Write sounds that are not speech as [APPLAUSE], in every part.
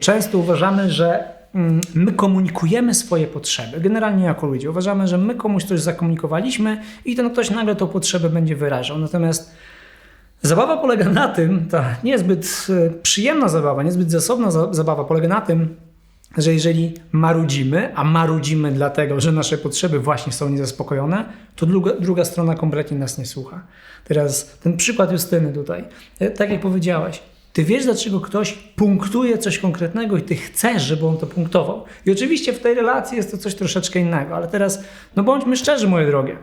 Często uważamy, że mm, my komunikujemy swoje potrzeby. Generalnie jako ludzie uważamy, że my komuś coś zakomunikowaliśmy i ten ktoś nagle tą potrzebę będzie wyrażał. Natomiast zabawa polega na tym, ta niezbyt e, przyjemna zabawa, niezbyt zasobna za- zabawa polega na tym, że jeżeli marudzimy, a marudzimy dlatego, że nasze potrzeby właśnie są niezaspokojone, to druga, druga strona kompletnie nas nie słucha. Teraz ten przykład Justyny tutaj. E, Tak jak powiedziałeś, ty wiesz, dlaczego ktoś punktuje coś konkretnego i ty chcesz, żeby on to punktował. I oczywiście w tej relacji jest to coś troszeczkę innego, ale teraz, no bądźmy szczerzy, moje drogie.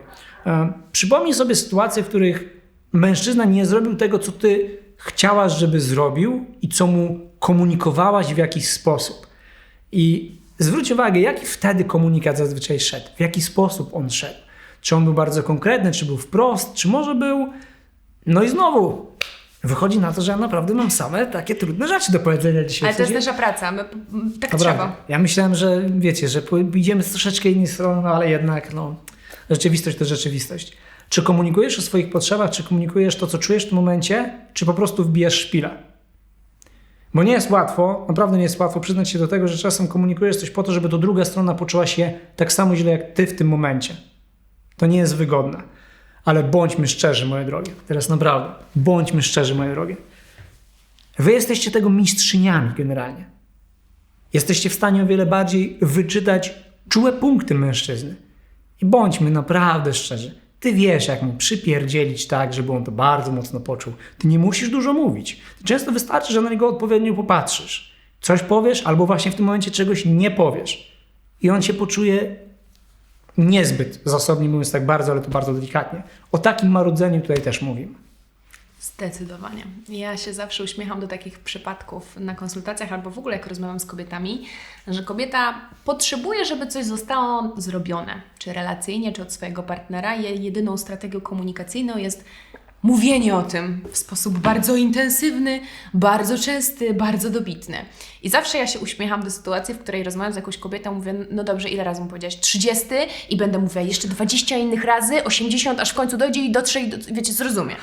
E, Przypomnij sobie sytuacje, w których mężczyzna nie zrobił tego, co ty chciałaś, żeby zrobił i co mu komunikowałaś w jakiś sposób. I zwróć uwagę, jaki wtedy komunikat zazwyczaj szedł, w jaki sposób on szedł. Czy on był bardzo konkretny, czy był wprost, czy może był. No i znowu, wychodzi na to, że ja naprawdę mam same takie trudne rzeczy do powiedzenia dzisiaj. Ale to jest nasza praca, my, tak Naprawdę. trzeba. Ja myślałem, że wiecie, że idziemy z troszeczkę innej strony, no ale jednak no, rzeczywistość to rzeczywistość. Czy komunikujesz o swoich potrzebach, czy komunikujesz to, co czujesz w tym momencie, czy po prostu wbijesz szpilę? Bo nie jest łatwo, naprawdę nie jest łatwo przyznać się do tego, że czasem komunikujesz coś po to, żeby to druga strona poczuła się tak samo źle jak ty w tym momencie. To nie jest wygodne. Ale bądźmy szczerzy, moje drogie. Teraz naprawdę. Bądźmy szczerzy, moje drogie. Wy jesteście tego mistrzyniami generalnie. Jesteście w stanie o wiele bardziej wyczytać czułe punkty mężczyzny. I bądźmy naprawdę szczerzy. Ty wiesz, jak mu przypierdzielić tak, żeby on to bardzo mocno poczuł. Ty nie musisz dużo mówić. Często wystarczy, że na niego odpowiednio popatrzysz. Coś powiesz, albo właśnie w tym momencie czegoś nie powiesz. I on się poczuje niezbyt zasobnie, mówiąc tak bardzo, ale to bardzo delikatnie. O takim marudzeniu tutaj też mówimy. Zdecydowanie. Ja się zawsze uśmiecham do takich przypadków na konsultacjach albo w ogóle jak rozmawiam z kobietami, że kobieta potrzebuje, żeby coś zostało zrobione, czy relacyjnie, czy od swojego partnera. Jej jedyną strategią komunikacyjną jest mówienie o tym w sposób bardzo intensywny, bardzo częsty, bardzo dobitny. I zawsze ja się uśmiecham do sytuacji, w której rozmawiam z jakąś kobietą, mówię, no dobrze, ile razy mu powiedziałaś? 30 i będę mówiła jeszcze 20 innych razy, 80, aż w końcu dojdzie i dotrze i, do, wiecie, zrozumie.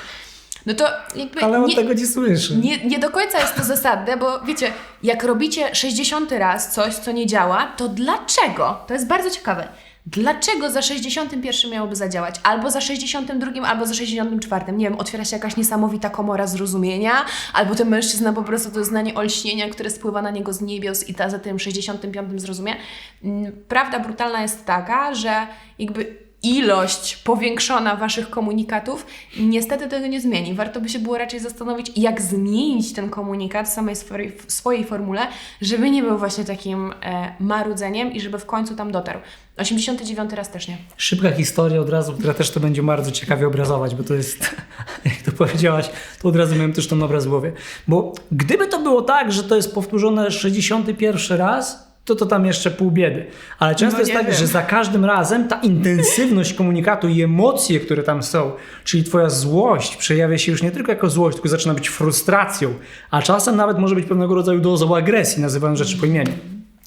No to jakby Ale on nie, tego nie słyszy. nie, nie do końca jest to zasadne, bo wiecie, jak robicie 60 raz coś, co nie działa, to dlaczego? To jest bardzo ciekawe. Dlaczego za 61 miałoby zadziałać? Albo za 62, albo za 64. Nie wiem, otwiera się jakaś niesamowita komora zrozumienia, albo ten mężczyzna po prostu to znanie olśnienia, które spływa na niego z niebios i ta za tym 65 zrozumie. Mm, Prawda brutalna jest taka, że jakby ilość powiększona Waszych komunikatów niestety tego nie zmieni. Warto by się było raczej zastanowić, jak zmienić ten komunikat w samej swojej, w swojej formule, żeby nie był właśnie takim e, marudzeniem i żeby w końcu tam dotarł. 89 raz też nie. Szybka historia od razu, która też to będzie bardzo ciekawie obrazować, bo to jest, [LAUGHS] jak to powiedziałaś, to od razu miałem też ten obraz w głowie. Bo gdyby to było tak, że to jest powtórzone 61 raz, to to tam jeszcze pół biedy. Ale często No jest tak, wiem. że za każdym razem ta intensywność komunikatu i emocje, które tam są, czyli twoja złość przejawia się już nie tylko jako złość, tylko zaczyna być frustracją, a czasem nawet może być pewnego rodzaju dozą agresji, nazywając rzeczy po imieniu.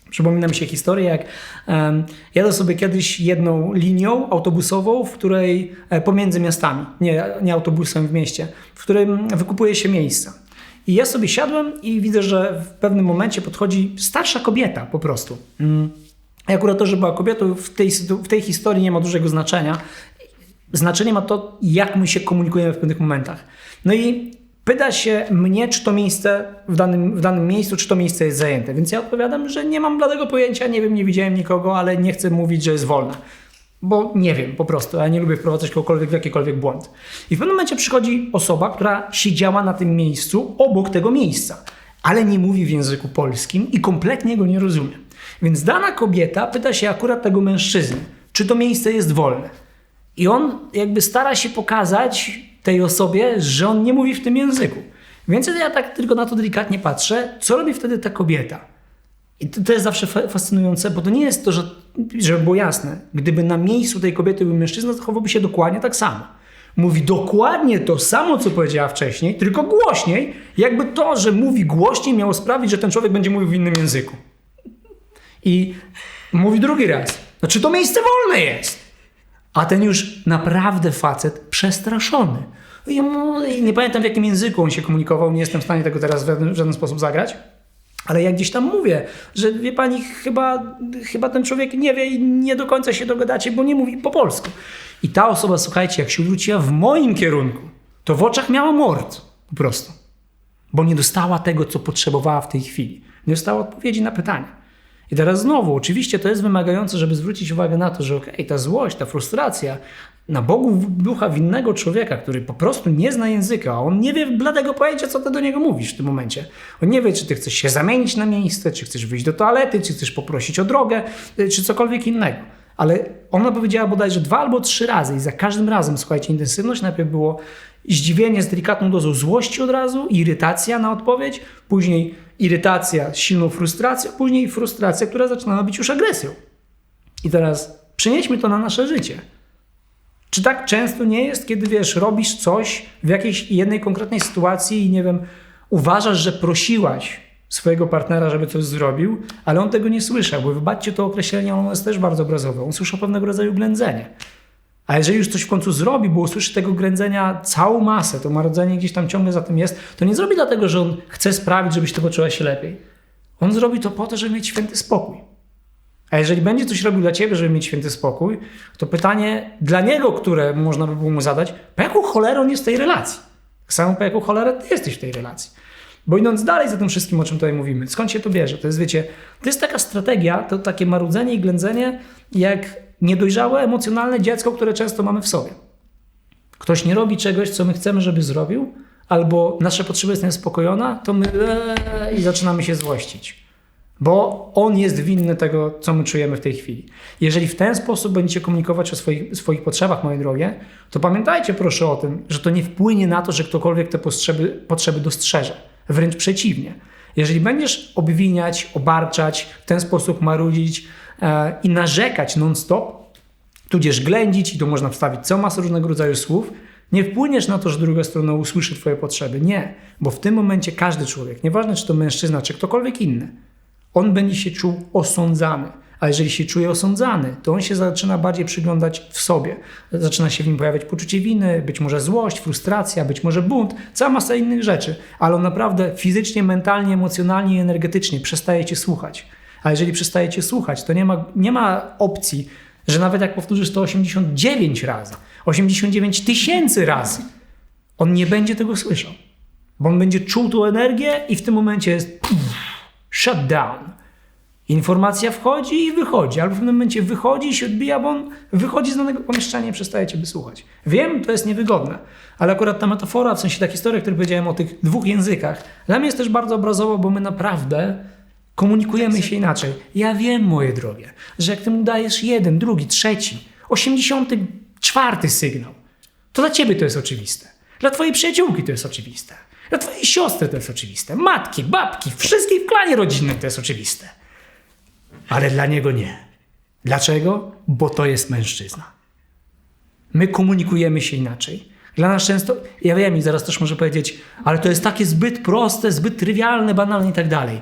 Przypomina mi się historia, jak um, jadę sobie kiedyś jedną linią autobusową, w której e, pomiędzy miastami, nie, nie autobusem w mieście, w którym wykupuje się miejsca. I ja sobie siadłem i widzę, że w pewnym momencie podchodzi starsza kobieta po prostu. Mm. I akurat to, że była kobietą w tej, w tej historii nie ma dużego znaczenia. Znaczenie ma to, jak my się komunikujemy w pewnych momentach. No i pyta się mnie, czy to miejsce w danym, w danym miejscu, czy to miejsce jest zajęte. Więc ja odpowiadam, że nie mam bladego pojęcia, nie wiem, nie widziałem nikogo, ale nie chcę mówić, że jest wolne. Bo nie wiem po prostu, ja nie lubię wprowadzać kogokolwiek w jakikolwiek błąd. I w pewnym momencie przychodzi osoba, która siedziała na tym miejscu obok tego miejsca, ale nie mówi w języku polskim i kompletnie go nie rozumie. Więc dana kobieta pyta się akurat tego mężczyzny, czy to miejsce jest wolne. I on jakby stara się pokazać tej osobie, że on nie mówi w tym języku. Więc ja tak tylko na to delikatnie patrzę, co robi wtedy ta kobieta. I to, to jest zawsze fa- fascynujące, bo to nie jest to, że, żeby było jasne, gdyby na miejscu tej kobiety był mężczyzna, zachowałby się dokładnie tak samo. Mówi dokładnie to samo, co powiedziała wcześniej, tylko głośniej, jakby to, że mówi głośniej, miało sprawić, że ten człowiek będzie mówił w innym języku. I mówi drugi raz, no czy to miejsce wolne jest? A ten już naprawdę facet przestraszony. I nie pamiętam w jakim języku on się komunikował, nie jestem w stanie tego teraz w żaden sposób zagrać. Ale jak gdzieś tam mówię, że wie pani, chyba, chyba ten człowiek nie wie i nie do końca się dogadacie, bo nie mówi po polsku. I ta osoba, słuchajcie, jak się odwróciła w moim kierunku, to w oczach miała mord po prostu. Bo nie dostała tego, co potrzebowała w tej chwili. Nie dostała odpowiedzi na pytania. I teraz znowu, oczywiście to jest wymagające, żeby zwrócić uwagę na to, że okej, ta złość, ta frustracja na Bogu ducha winnego człowieka, który po prostu nie zna języka, a on nie wie bladego pojęcia, co ty do niego mówisz w tym momencie. On nie wie, czy ty chcesz się zamienić na miejsce, czy chcesz wyjść do toalety, czy chcesz poprosić o drogę, y, czy cokolwiek innego. Ale ona powiedziała bodajże dwa albo trzy razy i za każdym razem, słuchajcie, intensywność najpierw było zdziwienie z delikatną dozą złości od razu, irytacja na odpowiedź, później irytacja z silną frustracją, później frustracja, która zaczynała być już agresją. I teraz przenieśmy to na nasze życie. Czy tak często nie jest, kiedy wiesz, robisz coś w jakiejś jednej konkretnej sytuacji i nie wiem, uważasz, że prosiłaś swojego partnera, żeby coś zrobił, ale on tego nie słyszał, bo wybaczcie to określenie, ono jest też bardzo obrazowe. On słyszał pewnego rodzaju ględzenie. A jeżeli już coś w końcu zrobi, bo usłyszy tego grędzenia całą masę, to marodzenie gdzieś tam ciągle za tym jest, to nie zrobi dlatego, że on chce sprawić, żebyś ty poczuła się lepiej. On zrobi to po to, żeby mieć święty spokój. A jeżeli będzie coś robił dla ciebie, żeby mieć święty spokój, to pytanie dla niego, które można by było mu zadać, po jaką cholerę on jest w tej relacji? Tak samo po jaką cholerę ty jesteś w tej relacji. Bo idąc dalej za tym wszystkim, o czym tutaj mówimy, skąd się to bierze? To jest, wiecie, to jest taka strategia, to takie marudzenie i ględzenie, jak niedojrzałe, emocjonalne dziecko, które często mamy w sobie. Ktoś nie robi czegoś, co my chcemy, żeby zrobił, albo nasza potrzeba jest niespokojona, to my eee, i zaczynamy się złościć. Bo on jest winny tego, co my czujemy w tej chwili. Jeżeli w ten sposób będziecie komunikować o swoich, swoich potrzebach, moje drogie, to pamiętajcie proszę o tym, że to nie wpłynie na to, że ktokolwiek te potrzeby, potrzeby dostrzeże. Wręcz przeciwnie. Jeżeli będziesz obwiniać, obarczać, w ten sposób marudzić e, i narzekać non-stop, tudzież ględzić, i tu można wstawić całą masę różnego rodzaju słów, nie wpłyniesz na to, że druga strona usłyszy Twoje potrzeby. Nie, bo w tym momencie każdy człowiek, nieważne czy to mężczyzna, czy ktokolwiek inny, on będzie się czuł osądzany. A jeżeli się czuje osądzany, to on się zaczyna bardziej przyglądać w sobie. Zaczyna się w nim pojawiać poczucie winy, być może złość, frustracja, być może bunt, cała masa innych rzeczy. Ale on naprawdę fizycznie, mentalnie, emocjonalnie i energetycznie przestaje cię słuchać. A jeżeli przestaje cię słuchać, to nie ma, nie ma opcji, że nawet jak powtórzysz to 89 razy, 89 tysięcy razy, on nie będzie tego słyszał. Bo on będzie czuł tą energię i w tym momencie jest shutdown. Informacja wchodzi i wychodzi, albo w pewnym momencie wychodzi i się odbija, bo on wychodzi z danego pomieszczenia i przestaje Ciebie słuchać. Wiem, to jest niewygodne, ale akurat ta metafora, w sensie ta historia, o której powiedziałem o tych dwóch językach, dla mnie jest też bardzo obrazowa, bo my naprawdę komunikujemy się inaczej. Ja wiem, moje drogie, że jak Ty mu dajesz jeden, drugi, trzeci, osiemdziesiąty czwarty sygnał, to dla Ciebie to jest oczywiste. Dla Twojej przyjaciółki to jest oczywiste. Dla Twojej siostry to jest oczywiste. Matki, babki, wszystkich w klanie rodzinnym to jest oczywiste. Ale dla niego nie. Dlaczego? Bo to jest mężczyzna. My komunikujemy się inaczej. Dla nas często, ja wiem i zaraz też może powiedzieć, ale to jest takie zbyt proste, zbyt trywialne, banalne i tak dalej.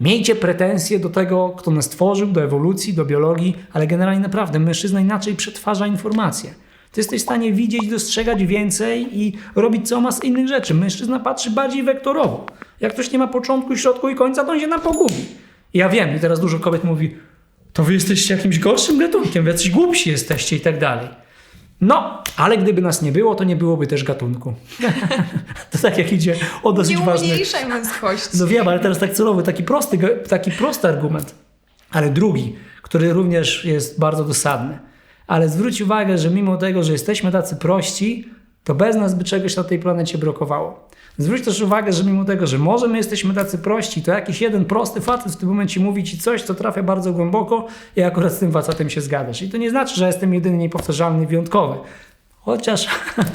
Miejcie pretensje do tego, kto nas stworzył, do ewolucji, do biologii, ale generalnie naprawdę mężczyzna inaczej przetwarza informacje. Ty jesteś w stanie widzieć, dostrzegać więcej i robić całą masę innych rzeczy. Mężczyzna patrzy bardziej wektorowo. Jak ktoś nie ma początku, środku i końca, to on się nam pogubi. I ja wiem, i teraz dużo kobiet mówi, to wy jesteście jakimś gorszym gatunkiem, wy jacyś głupsi jesteście i tak dalej. No, ale gdyby nas nie było, to nie byłoby też gatunku. [LAUGHS] to tak jak idzie o dosyć Nie ważny... umniejszaj męskości. No wiem, ale teraz tak celowy, taki prosty, taki prosty argument. Ale drugi, który również jest bardzo dosadny. Ale zwróć uwagę, że mimo tego, że jesteśmy tacy prości, to bez nas by czegoś na tej planecie brakowało. Zwróć też uwagę, że mimo tego, że może my jesteśmy tacy prości, to jakiś jeden prosty facet w tym momencie mówi ci coś, co trafia bardzo głęboko i akurat z tym facetem się zgadzasz. I to nie znaczy, że jestem jedyny, niepowtarzalny, wyjątkowy. Chociaż,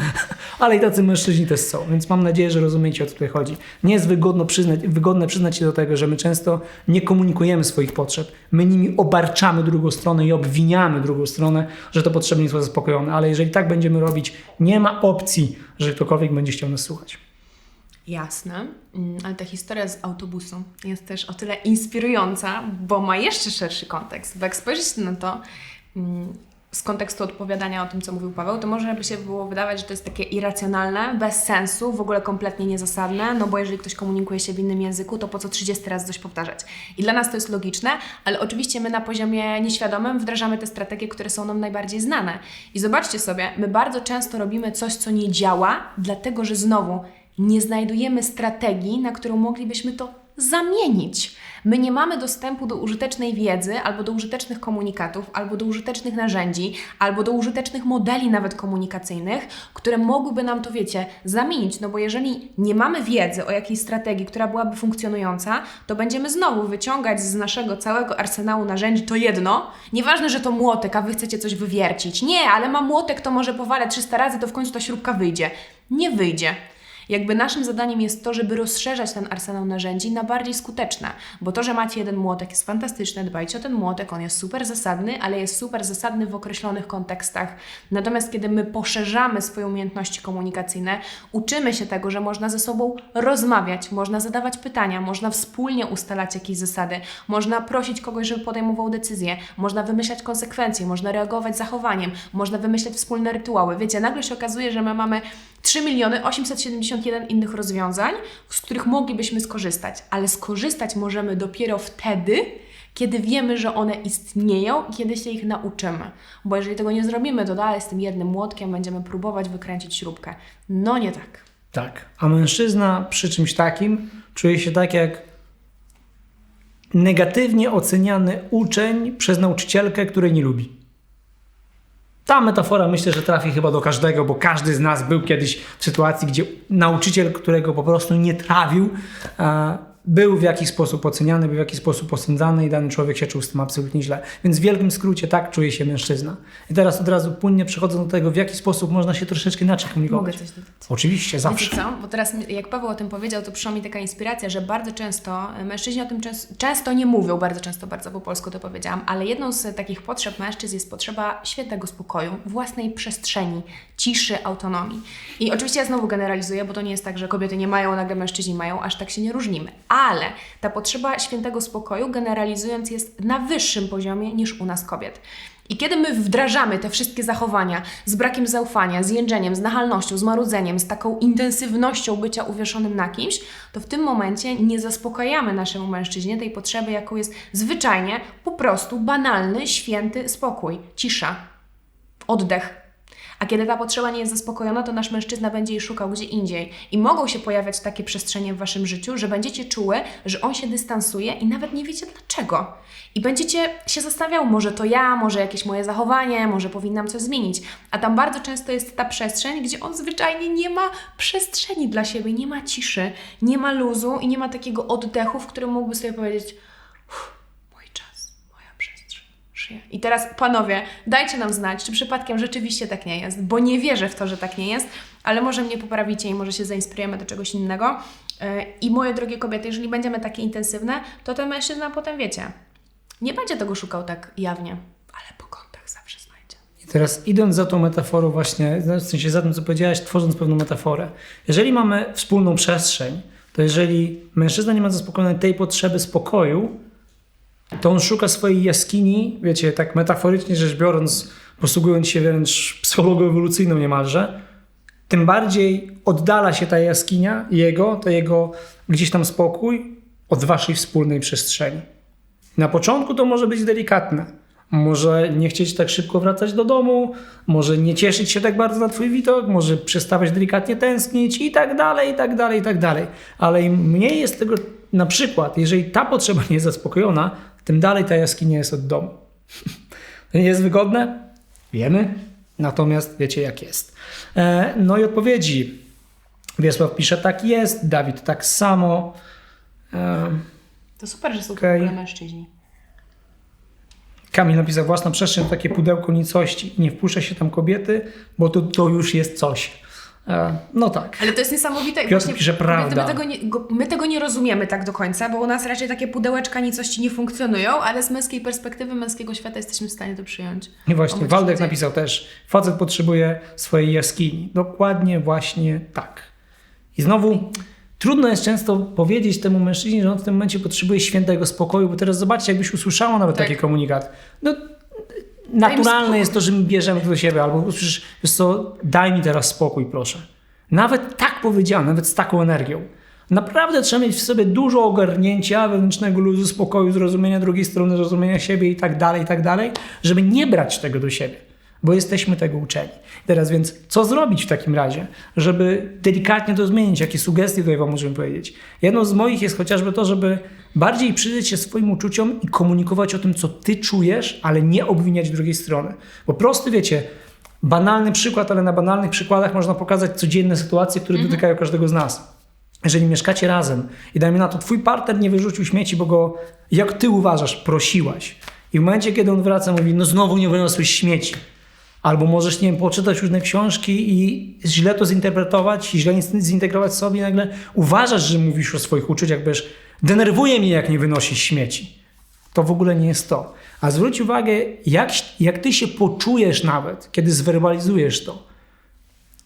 [LAUGHS] ale i tacy mężczyźni też są, więc mam nadzieję, że rozumiecie o co tutaj chodzi. Nie jest wygodno przyznać, wygodne przyznać się do tego, że my często nie komunikujemy swoich potrzeb. My nimi obarczamy drugą stronę i obwiniamy drugą stronę, że to potrzeby nie są zaspokojone. Ale jeżeli tak będziemy robić, nie ma opcji, że ktokolwiek będzie chciał nas słuchać. Jasne, Mm, ale ta historia z autobusu jest też o tyle inspirująca, bo ma jeszcze szerszy kontekst. Bo jak na to, mm, z kontekstu odpowiadania o tym, co mówił Paweł, to może by się było wydawać, że to jest takie irracjonalne, bez sensu, w ogóle kompletnie niezasadne, no bo jeżeli ktoś komunikuje się w innym języku, to po co 30 razy coś powtarzać? I dla nas to jest logiczne, ale oczywiście my na poziomie nieświadomym wdrażamy te strategie, które są nam najbardziej znane. I zobaczcie sobie, my bardzo często robimy coś, co nie działa, dlatego że znowu nie znajdujemy strategii, na którą moglibyśmy to zamienić. My nie mamy dostępu do użytecznej wiedzy, albo do użytecznych komunikatów, albo do użytecznych narzędzi, albo do użytecznych modeli nawet komunikacyjnych, które mogłyby nam to, wiecie, zamienić. No bo jeżeli nie mamy wiedzy o jakiejś strategii, która byłaby funkcjonująca, to będziemy znowu wyciągać z naszego całego arsenału narzędzi to jedno. Nieważne, że to młotek, a wy chcecie coś wywiercić. Nie, ale mam młotek, to może powalę 300 razy, to w końcu ta śrubka wyjdzie. Nie wyjdzie. Jakby naszym zadaniem jest to, żeby rozszerzać ten arsenał narzędzi na bardziej skuteczne, bo to, że macie jeden młotek jest fantastyczne, dbajcie o ten młotek, on jest super zasadny, ale jest super zasadny w określonych kontekstach. Natomiast kiedy my poszerzamy swoje umiejętności komunikacyjne, uczymy się tego, że można ze sobą rozmawiać, można zadawać pytania, można wspólnie ustalać jakieś zasady, można prosić kogoś, żeby podejmował decyzje, można wymyślać konsekwencje, można reagować zachowaniem, można wymyślać wspólne rytuały. Wiecie, nagle się okazuje, że my mamy 3 miliony 871 innych rozwiązań, z których moglibyśmy skorzystać, ale skorzystać możemy dopiero wtedy, kiedy wiemy, że one istnieją i kiedy się ich nauczymy. Bo jeżeli tego nie zrobimy, to dalej z tym jednym młotkiem będziemy próbować wykręcić śrubkę. No nie tak. Tak. A mężczyzna przy czymś takim czuje się tak jak negatywnie oceniany uczeń przez nauczycielkę, której nie lubi. Ta metafora myślę, że trafi chyba do każdego, bo każdy z nas był kiedyś w sytuacji, gdzie nauczyciel, którego po prostu nie trawił, e, był w jakiś sposób oceniany, był w jakiś sposób osądzany i dany człowiek się czuł z tym absolutnie źle. Więc w wielkim skrócie tak czuje się mężczyzna. I teraz od razu płynnie przechodzę do tego, w jaki sposób można się troszeczkę inaczej komunikować. Mogę coś dodać. Oczywiście, zawsze. Wiecie co? Bo teraz jak Paweł o tym powiedział, to przyszła mi taka inspiracja, że bardzo często e, mężczyźni o tym często, często nie mówią, bardzo często, bardzo po polsku to powiedziałam, ale jedną z takich potrzeb mężczyzn jest potrzeba świętego spokoju, własnej przestrzeni, ciszy, autonomii. I oczywiście ja znowu generalizuję, bo to nie jest tak, że kobiety nie mają, nagle mężczyźni mają, aż tak się nie różnimy. Ale ta potrzeba świętego spokoju, generalizując, jest na wyższym poziomie niż u nas kobiet. I kiedy my wdrażamy te wszystkie zachowania z brakiem zaufania, z jędrzeniem, z nachalnością, z marudzeniem, z taką intensywnością bycia uwieszonym na kimś, to w tym momencie nie zaspokajamy naszemu mężczyźnie tej potrzeby, jaką jest zwyczajnie po prostu banalny, święty spokój, cisza, oddech. A kiedy ta potrzeba nie jest zaspokojona, to nasz mężczyzna będzie jej szukał gdzie indziej. I mogą się pojawiać takie przestrzenie w waszym życiu, że będziecie czuły, że on się dystansuje i nawet nie wiecie dlaczego. I będziecie się zastanawiał, może to ja, może jakieś moje zachowanie, może powinnam coś zmienić. A tam bardzo często jest ta przestrzeń, gdzie on zwyczajnie nie ma przestrzeni dla siebie, nie ma ciszy, nie ma luzu i nie ma takiego oddechu, w którym mógłby sobie powiedzieć: żyję. I teraz, panowie, dajcie nam znać, czy przypadkiem rzeczywiście tak nie jest, bo nie wierzę w to, że tak nie jest, ale może mnie poprawicie i może się zainspirujemy do czegoś innego. Yy, I moje drogie kobiety, jeżeli będziemy takie intensywne, to ten mężczyzna potem wiecie, nie będzie tego szukał tak jawnie, ale po kątach zawsze znajdzie. I teraz idąc za tą metaforą właśnie, w sensie za tym, co powiedziałaś, tworząc pewną metaforę. Jeżeli mamy wspólną przestrzeń, to jeżeli mężczyzna nie ma zaspokojonej tej potrzeby spokoju, to on szuka swojej jaskini, wiecie, tak metaforycznie rzecz biorąc, posługując się wręcz psychologią ewolucyjną niemalże, tym bardziej oddala się ta jaskinia jego, to jego gdzieś tam spokój od waszej wspólnej przestrzeni. Na początku to może być delikatne. Może nie chcieć tak szybko wracać do domu, może nie cieszyć się tak bardzo na twój widok, może przestawać delikatnie tęsknić i tak dalej, i tak dalej, i tak dalej. Ale im mniej jest tego, na przykład, jeżeli ta potrzeba nie jest zaspokojona, tym dalej ta jaskinia jest od domu. To nie jest wygodne? Wiemy. Natomiast wiecie jak jest. E, no i odpowiedzi. Wiesław pisze tak jest, Dawid tak samo. E, To super, że są ogóle mężczyźni. Kamil napisał własna przestrzeń, to takie pudełko nicości nie wpuszcza się tam kobiety, bo to, to już jest coś. E, no tak. Ale to jest niesamowite. Piotr pisze, prawda. My tego, nie, my tego nie rozumiemy tak do końca, bo u nas raczej takie pudełeczka nicości nie funkcjonują, ale z męskiej perspektywy, męskiego świata jesteśmy w stanie to przyjąć. I właśnie, Waldek napisał też, facet potrzebuje swojej jaskini. Dokładnie właśnie tak. I znowu trudno jest często powiedzieć temu mężczyźnie, że on w tym momencie potrzebuje świętego spokoju, bo teraz zobaczcie, jakbyś usłyszała nawet Tak. taki komunikat. No, naturalne jest to, że my bierzemy to do siebie, albo przecież, wiesz co, daj mi teraz spokój, proszę. Nawet tak powiedziane, nawet z taką energią. Naprawdę trzeba mieć w sobie dużo ogarnięcia, wewnętrznego luzu, spokoju, zrozumienia drugiej strony, zrozumienia siebie i tak dalej, i tak dalej, żeby nie brać tego do siebie, bo jesteśmy tego uczeni. Teraz więc, co zrobić w takim razie, żeby delikatnie to zmienić? Jakie sugestie tutaj Wam możemy powiedzieć? Jedną z moich jest chociażby to, żeby bardziej przyjrzeć się swoim uczuciom i komunikować o tym, co Ty czujesz, ale nie obwiniać drugiej strony. Bo prosty, wiecie, banalny przykład, ale na banalnych przykładach można pokazać codzienne sytuacje, które dotykają każdego z nas. Jeżeli mieszkacie razem i dajmy na to, twój partner nie wyrzucił śmieci, bo go, jak ty uważasz, prosiłaś. I w momencie, kiedy on wraca, mówi, no znowu nie wyniosłeś śmieci. Albo możesz, nie wiem, poczytać różne książki i źle to zinterpretować, źle in- zintegrować sobie i nagle uważasz, że mówisz o swoich uczuciach, wiesz, denerwuje mnie, jak nie wynosisz śmieci. To w ogóle nie jest to. A zwróć uwagę, jak, jak ty się poczujesz nawet, kiedy zwerbalizujesz to.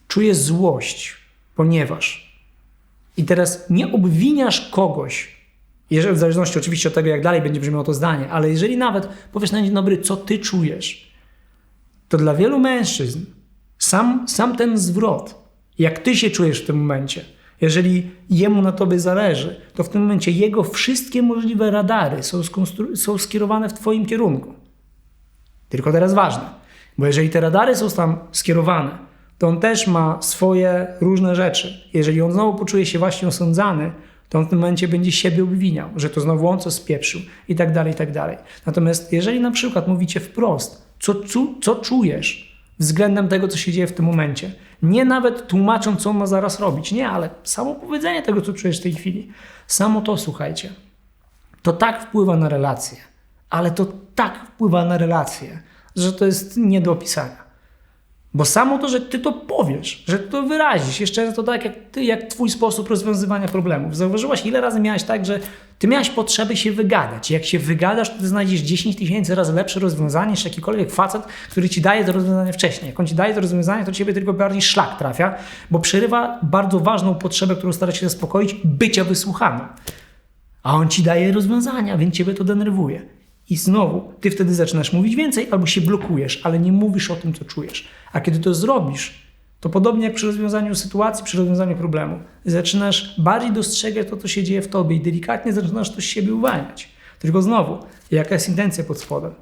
Czujesz złość, ponieważ i teraz nie obwiniasz kogoś, jeżeli, w zależności oczywiście od tego, jak dalej będzie brzmiało to zdanie, ale jeżeli nawet powiesz na dzień dobry, co ty czujesz, to dla wielu mężczyzn sam, sam ten zwrot, jak ty się czujesz w tym momencie, jeżeli jemu na tobie zależy, to w tym momencie jego wszystkie możliwe radary są, są skierowane w twoim kierunku. Tylko teraz ważne, bo jeżeli te radary są tam skierowane, to on też ma swoje różne rzeczy. Jeżeli on znowu poczuje się właśnie osądzany, to on w tym momencie będzie siebie obwiniał, że to znowu on co spieprzył i tak dalej, i tak dalej. Natomiast jeżeli na przykład mówicie wprost, co, co, co czujesz względem tego, co się dzieje w tym momencie, nie nawet tłumacząc, co on ma zaraz robić, nie, ale samo powiedzenie tego, co czujesz w tej chwili, samo to, słuchajcie, to tak wpływa na relacje, ale to tak wpływa na relacje, że to jest nie do opisania. Bo samo to, że ty to powiesz, że ty to wyrazisz, jeszcze to tak jak ty, jak twój sposób rozwiązywania problemów. Zauważyłaś, ile razy miałaś tak, że ty miałaś potrzeby się wygadać. Jak się wygadasz, to ty znajdziesz 10 tysięcy razy lepsze rozwiązanie niż jakikolwiek facet, który ci daje to rozwiązanie wcześniej. Jak on ci daje to rozwiązanie, to ciebie tylko bardziej szlak trafia, bo przerywa bardzo ważną potrzebę, którą stara się zaspokoić, bycia wysłuchanym. A on ci daje rozwiązania, więc ciebie to denerwuje. I znowu, ty wtedy zaczynasz mówić więcej albo się blokujesz, ale nie mówisz o tym, co czujesz. A kiedy to zrobisz, to podobnie jak przy rozwiązaniu sytuacji, przy rozwiązaniu problemu, zaczynasz bardziej dostrzegać to, co się dzieje w tobie i delikatnie zaczynasz to z siebie uwalniać. Tylko znowu, jaka jest intencja pod spodem?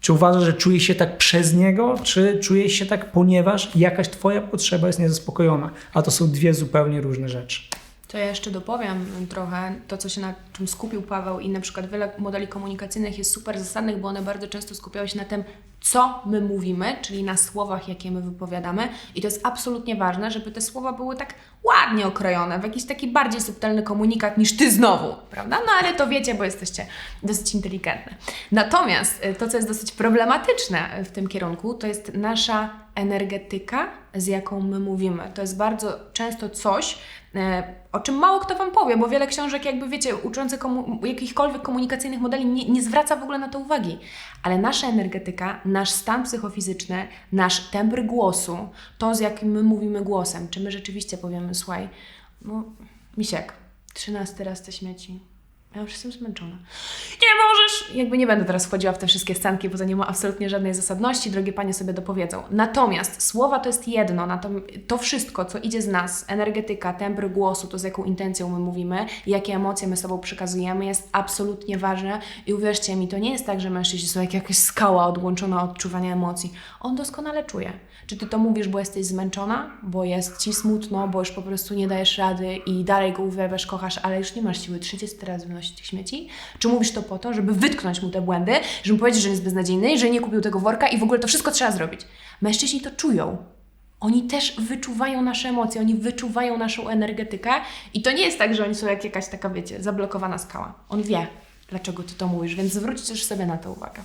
Czy uważasz, że czujesz się tak przez niego, czy czujesz się tak, ponieważ jakaś twoja potrzeba jest niezaspokojona? A to są dwie zupełnie różne rzeczy. To ja jeszcze dopowiem trochę to, co się na czym skupił Paweł i na przykład wiele modeli komunikacyjnych jest super zasadnych, bo one bardzo często skupiały się na tym, co my mówimy, czyli na słowach, jakie my wypowiadamy i to jest absolutnie ważne, żeby te słowa były tak ładnie okrojone, w jakiś taki bardziej subtelny komunikat niż Ty znowu, prawda? No ale to wiecie, bo jesteście dosyć inteligentne. Natomiast y, to, co jest dosyć problematyczne w tym kierunku, to jest nasza energetyka, z jaką my mówimy. To jest bardzo często coś, e, o czym mało kto Wam powie, bo wiele książek, jakby wiecie, uczących komu- jakichkolwiek komunikacyjnych modeli nie, nie zwraca w ogóle na to uwagi. Ale nasza energetyka, nasz stan psychofizyczny, nasz tembr głosu, to z jakim my mówimy głosem, czy my rzeczywiście powiemy, słuchaj, no, misiek, trzynasty raz te śmieci. Ja już jestem zmęczona. Nie możesz! Jakby nie będę teraz wchodziła w te wszystkie scenki, bo to nie ma absolutnie żadnej zasadności, drogie panie sobie dopowiedzą. Natomiast słowa to jest jedno, to wszystko, co idzie z nas, energetyka, tembr głosu, to z jaką intencją my mówimy, jakie emocje my sobą przekazujemy, jest absolutnie ważne i uwierzcie mi, to nie jest tak, że mężczyźni są jak jakaś skała odłączona od odczuwania emocji. On doskonale czuje. Czy ty to mówisz, bo jesteś zmęczona, bo jest ci smutno, bo już po prostu nie dajesz rady i dalej go uwielbiasz, kochasz, ale już nie masz siły 30 razy tych śmieci? Czy mówisz to po to, żeby wytknąć mu te błędy, żeby powiedzieć, że jest beznadziejny, że nie kupił tego worka i w ogóle to wszystko trzeba zrobić? Mężczyźni to czują. Oni też wyczuwają nasze emocje, oni wyczuwają naszą energetykę i to nie jest tak, że oni są jak jakaś taka, wiecie, zablokowana skała. On wie, dlaczego ty to mówisz, więc zwróć też sobie na to uwagę.